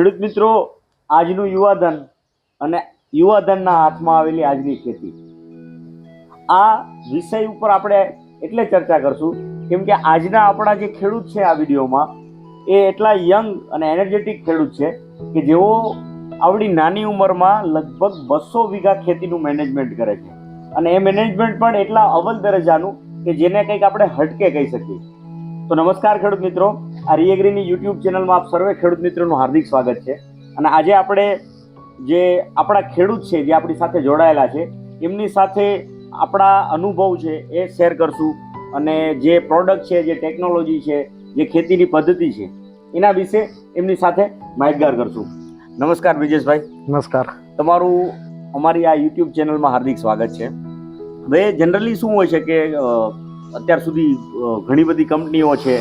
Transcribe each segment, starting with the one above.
ખેડૂત મિત્રો, આજનું યુવાધન અને યુવાધનના હાથમાં આવેલી આજની ખેતી. આ વિષય ઉપર આપણે એટલે ચર્ચા કરશું, કેમ કે આજના આપણા જે ખેડૂત છે આ વિડીયોમાં, એ એટલા યંગ અને એનર્જેટિક ખેડૂત છે કે જેઓ આવડી નાની ઉંમરમાં લગભગ બસો વીઘા ખેતીનું મેનેજમેન્ટ કરે છે. અને એ મેનેજમેન્ટ પણ એટલા અવલ દરજ્જાનું કે જેને કંઈક આપણે હટકે કહી શકીએ. તો નમસ્કાર ખેડૂત મિત્રો. આ રિએગ્રીની યુટ્યુબ ચેનલમાં આપ સર્વે ખેડૂત મિત્રોનું હાર્દિક સ્વાગત છે. અને આજે આપણે જે આપણા ખેડૂત છે જે આપણી સાથે જોડાયેલા છે એમની સાથે આપણા અનુભવ છે એ શેર કરશું. અને જે પ્રોડક્ટ છે જે ટેકનોલોજી છે જે ખેતીની પદ્ધતિ છે એના વિશે એમની સાથે માહિતગાર કરશું. નમસ્કાર બ્રિજેશભાઈ. નમસ્કાર. તમારું અમારી આ યુટ્યુબ ચેનલમાં હાર્દિક સ્વાગત છે. હવે જનરલી શું હોય છે કે અત્યાર સુધી ઘણી બધી કંપનીઓ છે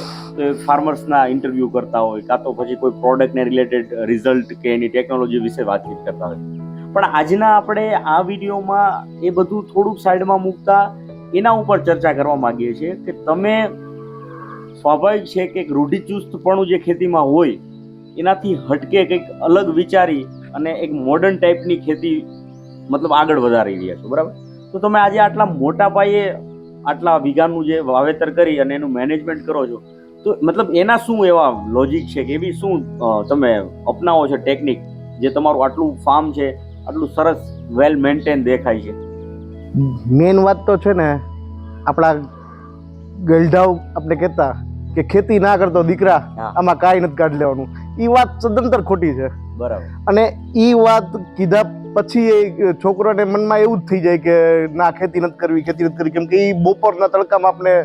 ફાર્મર્સના ઇન્ટરવ્યૂ કરતા હોય કાં તો પછી કોઈ પ્રોડક્ટને રિલેટેડ રિઝલ્ટ કે એની ટેકનોલોજી વિશે વાતચીત કરતા હોય. પણ આજના આપણે આ વિડીયોમાં એ બધું થોડુંક સાઈડમાં મૂકતા એના ઉપર ચર્ચા કરવા માગીએ છીએ કે તમે સ્વાભાવિક છે કે રૂઢિચુસ્તપણું જે ખેતીમાં હોય, એનાથી હટકે કંઈક અલગ વિચારી અને એક મોડર્ન ટાઈપની ખેતી મતલબ આગળ વધારી રહ્યા છો, બરાબર? તો તમે આજે આટલા મોટા પાયે આટલા વીઘાનું જે વાવેતર કરી અને એનું મેનેજમેન્ટ કરો છો તો મતલબ એના શું એવા લોજિક છે કે એવી શું તમે અપનાવો છો ટેકનિક જે તમારું આટલું ફાર્મ છે આટલું સરસ વેલ મેન્ટેન દેખાય છે? મેન વાત તો છે ને આપણા ગલઢાવ આપણે કહેતા કે ખેતી ના કરતો દીકરા આમાં કાંઈ નથી કાઢી લેવાનું. એ વાત સદંતર ખોટી છે. બરાબર. અને એ વાત કીધા પછી એ છોકરોને મનમાં એવું જ થઈ જાય કે ના ખેતી નથી કરવી ખેતી નથી કરવી. કેમ કે એ બપોરના તડકામાં આપણે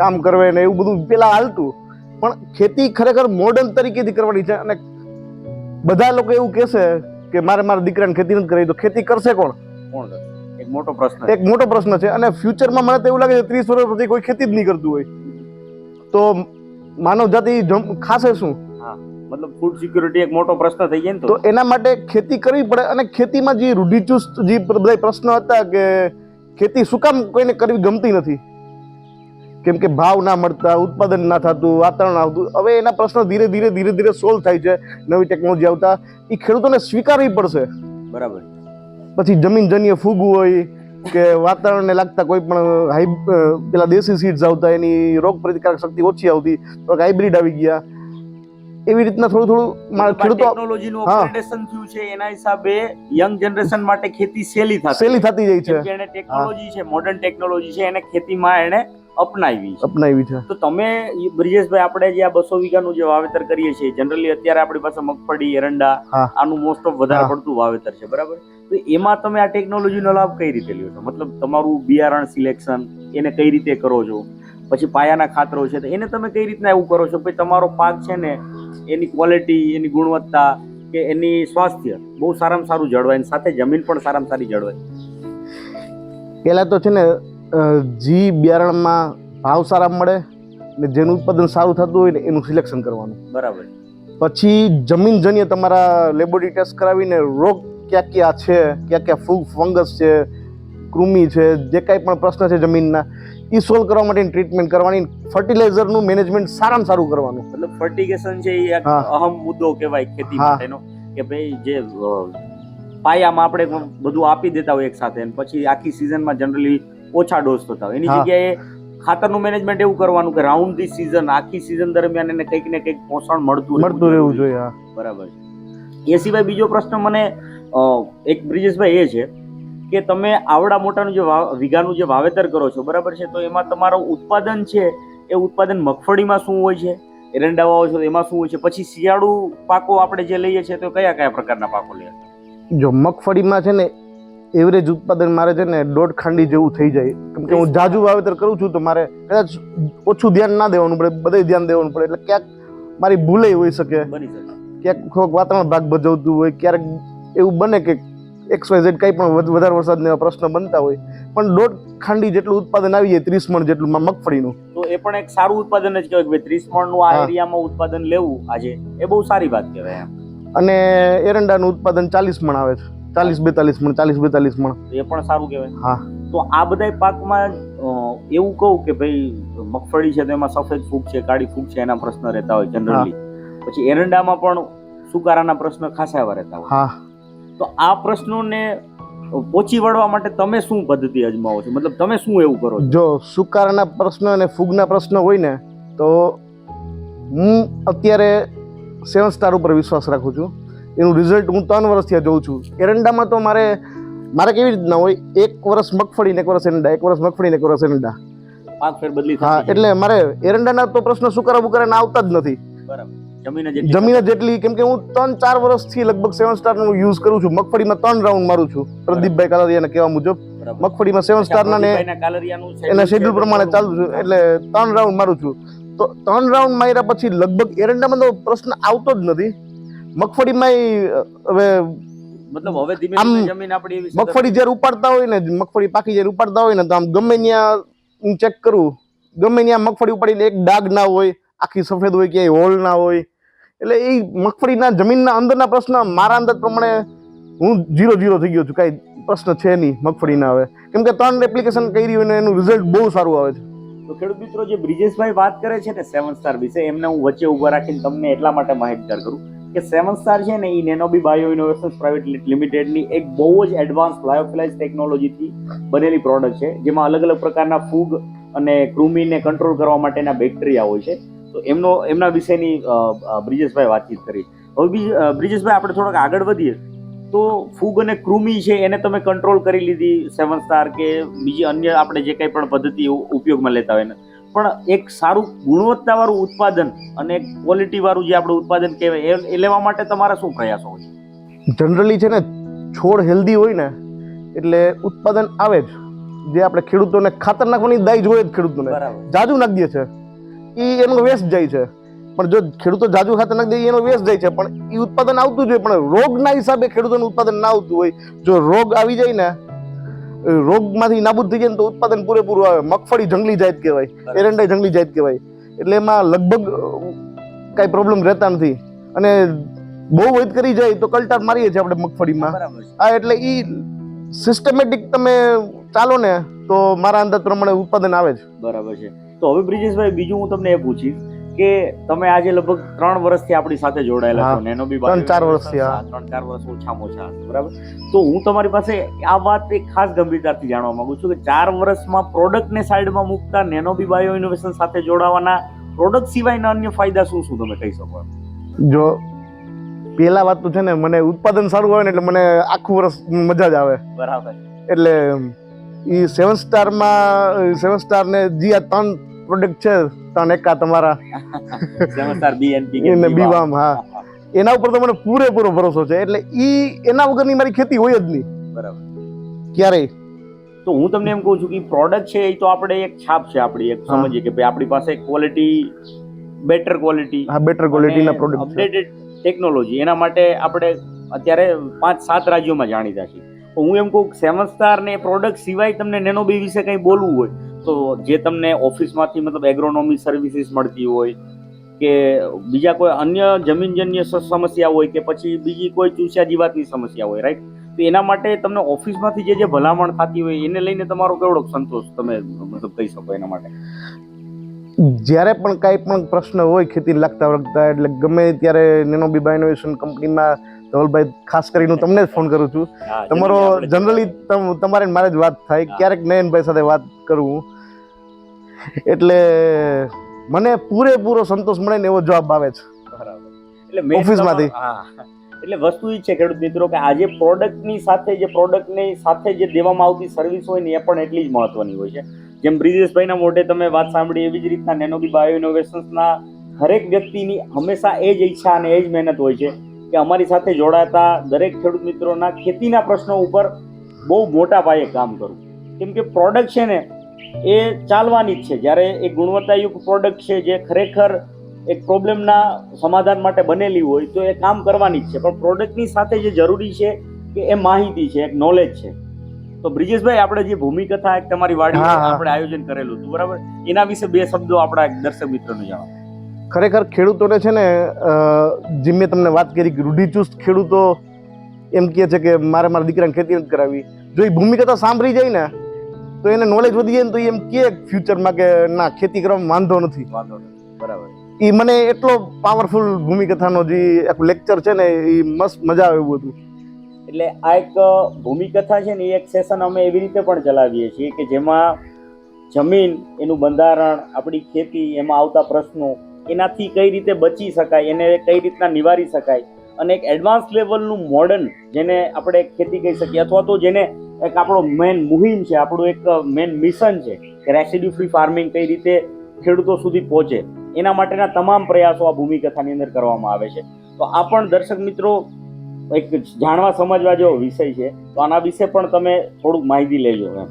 કામ કરવે ને એવું બધું પેલા હાલતું. પણ ખેતી ખરેખર મોડર્ન તરીકેથી કરવાની છે અને બધા લોકો એવું કહેશે કે મારે મારા દીકરાને ખેતી નથી કરવી તો ખેતી કરશે કોણ? કોણ એક મોટો પ્રશ્ન એક મોટો પ્રશ્ન છે અને ફ્યુચરમાં મને તો એવું લાગે છે ત્રીસ વર્ષ પછી કોઈ ખેતી જ નહીં કરતું હોય. તો માનવ જાતિ જમ- ખાશે શું? મતલબ ફૂડ સિક્યુરિટી એક મોટો પ્રશ્ન થઈ જાય ને તો. તો એના માટે ખેતી કરવી પડે અને ખેતીમાં જે રૂઢિચુસ્ત જે બધા પ્રશ્ન હતા કે ખેતી શું કામ કોઈને કરવી ગમતી નથી. કેમ કે ભાવ ના મળતા ઉત્પાદન ના થતું વાતાવરણ આવતું. હવે એના પ્રશ્નો ધીરે ધીરે ધીરે ધીરે સોલ્વ થાય છે. નવી ટેકનોલોજી આવતા. એ ખેડૂતોને સ્વીકારવી પડશે. બરાબર. પછી જમીનજન્ય ફૂગ હોય કે વાતાવરણને લાગતા કોઈ પણ હાઈ પેલા દેશી સીડ્સ આવતા એની રોગ પ્રતિકારક શક્તિ ઓછી આવતી તો હાઇબ્રિડ આવી ગયા. એવી રીતના થોડું થોડું ખેડૂતો ટેકનોલોજીનું. અપગ્રેડેશન થયું છે એના હિસાબે યંગ જનરેશન માટે ખેતી સહેલી થતી સેલી થતી જાય છે. એને ટેકનોલોજી છે મોડર્ન ટેકનોલોજી છે એને ખેતીમાં એને અપનાવી અપનાવી છે. તો તમે બ્રિજેશભાઈ આપણે જે આ બસો વીઘાનું જે વાવેતર કરીએ છીએ જનરલી અત્યારે આપણી પાસે મગફળી એરંડા આનું મોસ્ટ ઓફ વધારે પડતું વાવેતર છે બરાબર? તો એમાં તમે આ ટેકનોલોજીનો લાભ કઈ રીતે લ્યો છો? મતલબ તમારું બિયારણ સિલેક્શન એને કઈ રીતે કરો છો? પછી પાયાના ખાતરો છે તો એને તમે કઈ રીતના એવું કરો છો? ભાઈ તમારો પાક છે ને એની ક્વોલિટી એની ગુણવત્તા કે એની સ્વાસ્થ્ય બહુ સારામાં સારું જળવાય સાથે જમીન પણ સારામાં સારી જળવાય. પહેલાં તો છે ને જી બિયારણમાં ભાવ સારા મળે ને જેનું ઉત્પાદન સારું થતું હોય ને એનું સિલેક્શન કરવાનું. બરાબર. પછી જમીનજન્ય તમારા લેબોરેટરી ટેસ્ટ કરાવીને રોગ ક્યાં ક્યાં છે ક્યાં ક્યાં ફૂગ ફંગસ છે કૃમિ છે જે કાંઈ પણ પ્રશ્ન છે જમીનના એ સોલ્વ કરવા માટેની ટ્રીટમેન્ટ કરવાની ફર્ટિલાઇઝરનું મેનેજમેન્ટ સારામાં સારું કરવાનું. મતલબ ફર્ટિગેશન છે એ એક અહમ મુદ્દો કહેવાય ખેતી. માટેનો કે ભાઈ જે પાયામાં આપણે બધું આપી દેતા હોય એક સાથે પછી આખી સિઝનમાં જનરલી ઓછા ડોઝ થતા હોય. એની જગ્યાએ ખાતરનું મેનેજમેન્ટ એવું કરવાનું કે રાઉન્ડ ધી સિઝન આખી સિઝન દરમિયાન એને કંઈક ને કંઈક પોષણ મળતું મળતું રહેવું જોઈએ. બરાબર છે. એ સિવાય બીજો પ્રશ્ન મને એક બ્રિજેશભાઈ એ છે કે તમે આવડા મોટાનું જે વીઘાનું જે વાવેતર કરો છો બરાબર છે? તો એમાં તમારું ઉત્પાદન છે એ ઉત્પાદન મગફળીમાં શું હોય છે? એરંડા વાવો છો એમાં શું હોય છે? પછી શિયાળુ પાકો આપણે જે લઈએ છીએ તો કયા કયા પ્રકારના પાકો લઈએ જો મગફળીમાં છે ને એવરેજ ઉત્પાદન મારે છે ને દોઢ ખાંડી જેવું થઈ જાય. કેમ કે હું જાજુ વાવેતર કરું છું તો મારે કદાચ ઓછું ધ્યાન ના દેવાનું પડે બધે ધ્યાન દેવાનું પડે એટલે ક્યાંક મારી ભૂલે હોઈ શકે. ક્યાંક થોડોક વાતાવરણ ભાગ ભજવતું હોય ક્યારેક એવું બને કે એક્સ વાય ઝેડ કંઈ પણ વધારે વરસાદને એવા પ્રશ્ન બનતા હોય. પણ દોઢ ખાંડી જેટલું ઉત્પાદન આવી જાય ત્રીસ મણ જેટલું મગફળીનું. તો એ પણ એક સારું ઉત્પાદન જ કહેવાય કે ત્રીસ મણનું આ એરિયામાં ઉત્પાદન લેવું આજે એ બહુ સારી વાત કહેવાય અને એરંડાનું ઉત્પાદન ચાલીસ મણ આવે છે. ચાલીસ બેતાલીસ મણ ચાલીસ બેતાલીસ મણ. એ પણ સારું કહેવાય. હા. તો આ બધા પાકમાં એવું કહું કે ભાઈ મગફળી છે તેમાં સફેદ ફૂગ છે કાળી ફૂગ છે એના પ્રશ્ન રહેતા હોય જનરલી પછી એરંડામાં પણ સુકારાના પ્રશ્ન ખાસા એવા રહેતા હોય. હા. તો આ પ્રશ્નોને પોચી વળવા માટે તમે શું પદ્ધતિ અજમાવો છો? મતલબ તમે શું એવું કરો જો સુકારાના પ્રશ્ન અને ફૂગના પ્રશ્ન હોય ને તો હું અત્યારે સેવન સ્ટાર ઉપર વિશ્વાસ રાખું છું. એનું રિઝલ્ટ હું ત્રણ વર્ષથી જોઉં છું. એરંડામાં તો મારે મારે કેવી રીતના હોય? એક વર્ષ મગફળી ને એક વર્ષ એરંડા એક વર્ષ મગફળી ને એક વર્ષ એરંડા. પાંચ ફેર બદલી હા એટલે મારે એરંડાના તો પ્રશ્ન સુકારા બુકારાના આવતા જ નથી. બરાબર. જમીન જેટલી કેમ કે હું ત્રણ ચાર વર્ષથી લગભગ સેવન સ્ટારનું યુઝ કરું છું. મગફળીમાં ત્રણ રાઉન્ડ મારું છું. પ્રદીપભાઈ કાલારિયાના કહેવા મુજબ. મગફળીમાં સેવન સ્ટારના ને schedule એના શેડ્યુલ પ્રમાણે ચાલુ છું. એટલે ત્રણ રાઉન્ડ મારું છું. તો ત્રણ રાઉન્ડ માર્યા પછી લગભગ એરંડામાં તો પ્રશ્ન આવતો જ નથી. મગફળીમાં હવે મતલબ હવે ધીમે ધીમે જમીન આપણી એવી મગફળી જ્યારે ઉપાડતા હોય ને મગફળી પાકી જ્યારે ઉપાડતા હોય ને તો આમ ગમે ત્યાં હું ચેક કરું. ગમે ત્યાં મગફળી ઉપાડીને એક ડાઘ ના હોય આખી સફેદ હોય ક્યાંય હોલ ના હોય. એટલે એ મગફળીના જમીનના અંદરના પ્રશ્ન મારા અંદાજ પ્રમાણે હું જીરો જીરો થઈ ગયો છું કાંઈ પ્રશ્ન છે નહીં મગફળીના હવે. કેમ કે ત્રણ એપ્લિકેશન કરી હોય ને એનું રિઝલ્ટ બહુ સારું આવે છે. તો ખેડૂત મિત્રો જે બ્રિજેશભાઈ વાત કરે છે ને સેવન સ્ટાર વિશે એમને હું વચ્ચે ઊભા રાખીને તમને એટલા માટે માહિતગાર કરું. કે સેવન સ્ટાર છે ને એ નેનોબી બાયો ઇનોવેશન્સ પ્રાઇવેટ લિમિટેડની એક બહુ જ એડવાન્સ લાયોફિલાઇઝ ટેકનોલોજીથી બનેલી પ્રોડક્ટ છે, જેમાં અલગ અલગ પ્રકારના ફૂગ અને કૃમિને કંટ્રોલ કરવા માટેના બેક્ટેરિયા હોય છે. તો એમનો એમના વિશેની બ્રિજેશભાઈ વાતચીત કરી. હવે બ્રિજેશભાઈ આપણે થોડાક આગળ વધીએ. તો ફૂગ અને કૃમિ છે, એને તમે કંટ્રોલ કરી લીધી, સેવન સ્ટાર કે બીજી અન્ય આપણે જે કંઈ પણ પદ્ધતિ ઉપયોગમાં લેતા હોય પણ એક સારું ગુણવત્તાવાળું ઉત્પાદન અને ક્વોલિટી વાળું જે આપણું ઉત્પાદન કહેવાય એ- લેવા માટે તમારા શું પ્રયાસો હોય જનરલી છે ને છોડ હેલ્ધી હોય ને એટલે ઉત્પાદન આવે જ. જે આપણે ખેડૂતોને ખાતર નાખવાની દાઈ જોઈએ જ ખેડૂતોને. જાજુ નાખી દે છે. એ એનો વેસ્ટ જાય છે. પણ જો ખેડૂતો જાજુ ખાતર નાખી દે એનો વેસ્ટ જાય છે. પણ એ ઉત્પાદન આવતું જોઈએ પણ રોગના હિસાબે ખેડૂતોનું ઉત્પાદન ના આવતું હોય. જો રોગ આવી જાય ને રોગમાંથી નાબૂદ થઈ જાય ને તો ઉત્પાદન પૂરેપૂરું આવે. મગફળી જંગલી જાત કહેવાય એરંડાઈ જંગલી જાત કહેવાય. એટલે એમાં લગભગ કાંઈ પ્રોબ્લેમ રહેતા નથી. અને બહુ વૈદ કરી જાય તો કલટાર મારીએ છીએ આપણે મગફળીમાં. આ એટલે એ સિસ્ટમેટિક તમે ચાલો ને તો મારા અંદાજ પ્રમાણે ઉત્પાદન આવે છે બરાબર છે. તો હવે બ્રિજેશભાઈ બીજું હું તમને એ પૂછીશ. કે તમે આજે લગભગ ત્રણ વર્ષથી આપણી સાથે જોડાયેલા છો એનો બી ત્રણ ચાર વર્ષથી. ત્રણ ચાર વર્ષ ઓછામાં ઓછા બરાબર? તો હું તમારી પાસે આ વાત એક ખાસ ગંભીરતાથી જાણવા માંગુ છું કે ચાર વર્ષમાં પ્રોડક્ટને સાઈડમાં મૂકતા નેનો બી બાયો ઇનોવેશન સાથે જોડાવાના પ્રોડક્ટ સિવાયના અન્ય ફાયદા શું શું તમે કહી શકો જો પેલા વાત તો છે ને મને ઉત્પાદન સારું આવે ને એટલે મને આખું વર્ષ મજા જ આવે. બરાબર. એટલે એ સેવન સ્ટારમાં સેવન સ્ટારને જે આ ત્રણ પ્રોડક્ટ છે ત્રણ એકા તમારા? સેવન બીએનપી એને બીવામ હા. એના ઉપર તો મને પૂરેપૂરો ભરોસો છે. એટલે ઈ એના વગરની મારી ખેતી હોય જ નહીં. બરાબર. ક્યારેય. તો હું તમને એમ કહું છું કે પ્રોડક્ટ છે એ તો આપણે એક છાપ છે આપણી. એક સમજીએ કે ભાઈ આપણી પાસે ક્વોલિટી બેટર ક્વોલિટી હા બેટર ક્વોલિટીના પ્રોડક્ટ અપડેટેડ ટેકનોલોજી એના માટે આપણે અત્યારે પાંચ સાત રાજ્યોમાં જાણીતા છીએ. તો હું એમ કહું સેવન સ્ટાર ને પ્રોડક્ટ સિવાય તમને નેનો બી વિશે કંઈ બોલવું હોય તો જે તમને ઓફિસમાંથી મતલબ એગ્રોનોમી સર્વિસીસ મળતી હોય કે બીજા કોઈ અન્ય જમીનજન્ય સમસ્યા હોય કે પછી બીજી કોઈ ચૂસ્યા જીવાતની સમસ્યા હોય રાઈટ તો એના માટે તમને ઓફિસમાંથી જે જે ભલામણ થતી હોય એને લઈને તમારો કેવડો સંતોષ તમે મતલબ કહી શકો એના માટે? જ્યારે પણ કાંઈ પણ પ્રશ્ન હોય ખેતી લાગતા વળગતા, એટલે ગમે ત્યારે નેનો બીબા ઇનોવેશન કંપનીમાં ધવલભાઈ ખાસ કરીને હું તમને જ ફોન કરું છું. તમારો જનરલી તમારે મારે જ વાત થાય. ક્યારેક નયનભાઈ સાથે વાત કરું એટલે મને પૂરેપૂરો સંતોષ મળે ને એવો જવાબ આવે છે. બરાબર. એટલે ઓફિસમાંથી. એટલે વસ્તુ એ છે ખેડૂત મિત્રો કે આજે પ્રોડક્ટની સાથે જે પ્રોડક્ટની સાથે જે દેવામાં આવતી સર્વિસ હોય ને એ પણ એટલી જ મહત્વની હોય છે. જેમ બ્રિજેશભાઈના મોઢે તમે વાત સાંભળી એવી જ રીતના નેનોબી બાયો ઇનોવેશન્સના હરેક વ્યક્તિની હંમેશા એ જ ઈચ્છા અને એ જ મહેનત હોય છે. કે અમારી સાથે જોડાતા દરેક ખેડૂત મિત્રોના ખેતીના પ્રશ્નો ઉપર બહુ મોટા પાયે કામ કરવું કેમ કે પ્રોડક્ટ છે ને એ ચાલવાની જ છે. જ્યારે એ ગુણવત્તાયુક્ત પ્રોડક્ટ છે જે ખરેખર એક પ્રોબ્લેમના સમાધાન માટે બનેલી હોય તો એ કામ કરવાની જ છે. પણ પ્રોડક્ટની સાથે જે જરૂરી છે કે એ માહિતી છે એક નોલેજ છે. તો બ્રિજેશભાઈ આપણે જે ભૂમિકથા એક તમારી વાડી. આપણે આયોજન કરેલું હતું બરાબર? એના વિશે બે શબ્દો આપણા દર્શક મિત્રોને જણાવો. ખરેખર ખેડૂતોને છે ને જે મેં તમને વાત કરી કે રૂઢિચુસ્ત ખેડૂતો એમ કહે છે કે મારે મારા દીકરાને ખેતી નથી કરાવી જો એ ભૂમિકથા સાંભળી જાય ને તો એને નોલેજ વધી જાય ને તો એમ કહે ફ્યુચરમાં કે ના ખેતી કરવામાં વાંધો નથી. વાંધો નથી. બરાબર. એ મને એટલો પાવરફુલ ભૂમિકથાનો જે આખું લેક્ચર છે ને એ મસ્ત મજા આવે એવું હતું. એટલે આ એક ભૂમિકથા છે ને એ એક સેશન અમે એવી રીતે પણ ચલાવીએ છીએ કે જેમાં જમીન એનું બંધારણ આપણી ખેતી એમાં આવતા પ્રશ્નો એનાથી કઈ રીતે બચી શકાય, એને કઈ રીતના નિવારી શકાય અને એક એડવાન્સ લેવલનું મોડર્ન જેને આપણે ખેતી કહી શકીએ અથવા તો જેને એક આપણો મેન મુહિમ છે, આપણું એક મેન મિશન છે કે રેસિડ્યુ ફ્રી ફાર્મિંગ કઈ રીતે ખેડૂતો સુધી પહોંચે. એના માટેના તમામ પ્રયાસો આ ભૂમિકથાની અંદર કરવામાં આવે છે. તો આ પણ દર્શક મિત્રો એક જાણવા સમજવા જેવો વિષય છે. તો આના વિશે પણ તમે થોડુંક માહિતી લેજો એમ.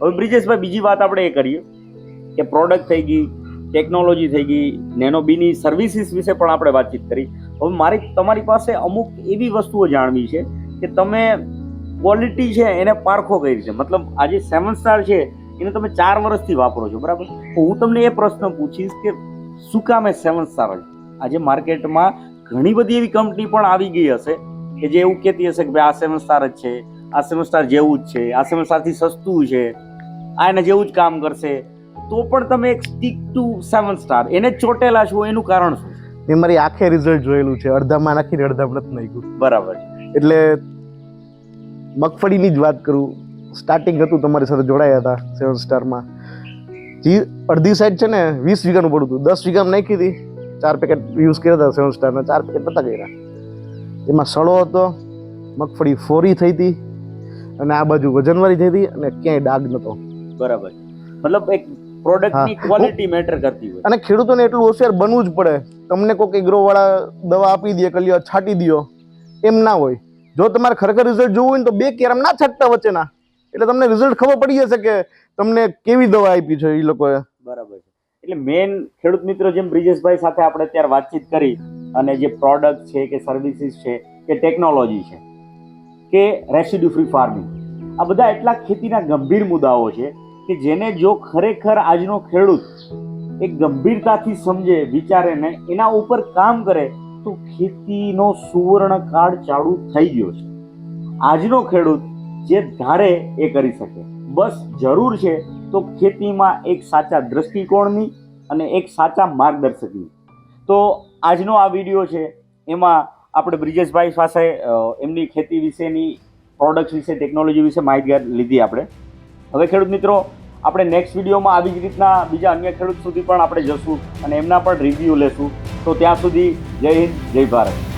હવે બ્રિજેશભાઈ, બીજી વાત આપણે એ કરીએ કે પ્રોડક્ટ થઈ ગઈ ટેકનોલોજી થઈ ગઈ નેનોબીની સર્વિસીસ વિશે પણ આપણે વાતચીત કરી. હવે મારી, તમારી પાસે અમુક એવી વસ્તુઓ જાણવી છે કે તમે ક્વોલિટી છે એને પારખો કરી છે મતલબ આજે સેવન સ્ટાર છે, એને તમે ચાર વર્ષથી વાપરો છો, બરાબર? હું તમને એ પ્રશ્ન પૂછીશ કે શું કામ એ સેવન સ્ટાર આજે માર્કેટમાં ઘણી બધી એવી કંપની પણ આવી ગઈ હશે કે જે એવું કહેતી હશે કે ભાઈ આ સેવન સ્ટાર જ છે, આ સેવન સ્ટાર જેવું જ છે, આ સેવન સ્ટારથી સસ્તું છે, આ એને જેવું જ કામ કરશે. તો પણ તમે એક સ્ટીક ટુ સેવન સ્ટાર એને ચોટેલા છો એનું કારણ શું? મેં મારી આખે રિઝલ્ટ જોયેલું છે. અડધામાં નાખીને અડધામાં નથી નાખ્યું. બરાબર. એટલે મગફળીની જ વાત કરું. સ્ટાર્ટિંગ હતું તમારી સાથે જોડાયા હતા સેવન સ્ટારમાં જે અડધી સાઈડ છે ને વીસ વીઘાનું પડતું હતું. દસ વીઘામાં નાખી હતી. ચાર પેકેટ યુઝ કર્યા હતા સેવન સ્ટારના ચાર પેકેટ નતા કર્યા. એમાં સડો હતો. મગફળી ફોરી થઈ હતી. અને આ બાજુ વજનવાળી થઈ હતી અને ક્યાંય ડાઘ નહોતો બરાબર. મતલબ એક પ્રોડક્ટની. ક્વોલિટી મેટર કરતી હોય. અને ખેડૂતોને એટલું હોશિયાર બનવું જ પડે. તમને કોઈ એગ્રોવાળા દવા આપી દે કલ્યો છાંટી દ્યો એમ ના હોય. જો તમારે ખરેખર રિઝલ્ટ જોવું હોય ને તો બે કેરમ ના છાંટતા વચ્ચેના. એટલે તમને રિઝલ્ટ ખબર પડી જશે કે તમને કેવી દવા આપી છે એ લોકોએ. બરાબર છે. એટલે મેન ખેડૂત મિત્રો જેમ બ્રિજેશભાઈ સાથે આપણે અત્યારે વાતચીત કરી અને જે પ્રોડક્ટ છે કે સર્વિસીસ છે કે ટેકનોલોજી છે કે રેસિડ્યુ ફ્રી ફાર્મિંગ આ બધા એટલા ખેતીના ગંભીર મુદ્દાઓ છે કે જેને જો ખરેખર આજનો ખેડૂત એક ગંભીરતાથી સમજે, વિચારે ને એના ઉપર કામ કરે, તો ખેતીનો સુવર્ણ કાળ ચાલુ થઈ ગયો છે. આજનો ખેડૂત જે ધારે એ કરી શકે. બસ જરૂર છે તો ખેતીમાં એક સાચા દ્રષ્ટિકોણની અને એક સાચા માર્ગદર્શકની. તો આજનો આ વીડિયો છે, એમાં આપણે બ્રિજેશભાઈ પાસે એમની ખેતી વિશેની પ્રોડક્ટ વિશે, ટેકનોલોજી વિશે માહિતી લીધી આપણે. હવે ખેડૂત મિત્રો આપણે નેક્સ્ટ વિડીયોમાં આવી જ રીતના બીજા અન્ય ખેડૂત સુધી પણ આપણે જશું અને એમના પણ રિવ્યૂ લેશું. તો ત્યાં સુધી જય હિન્દ, જય ભારત.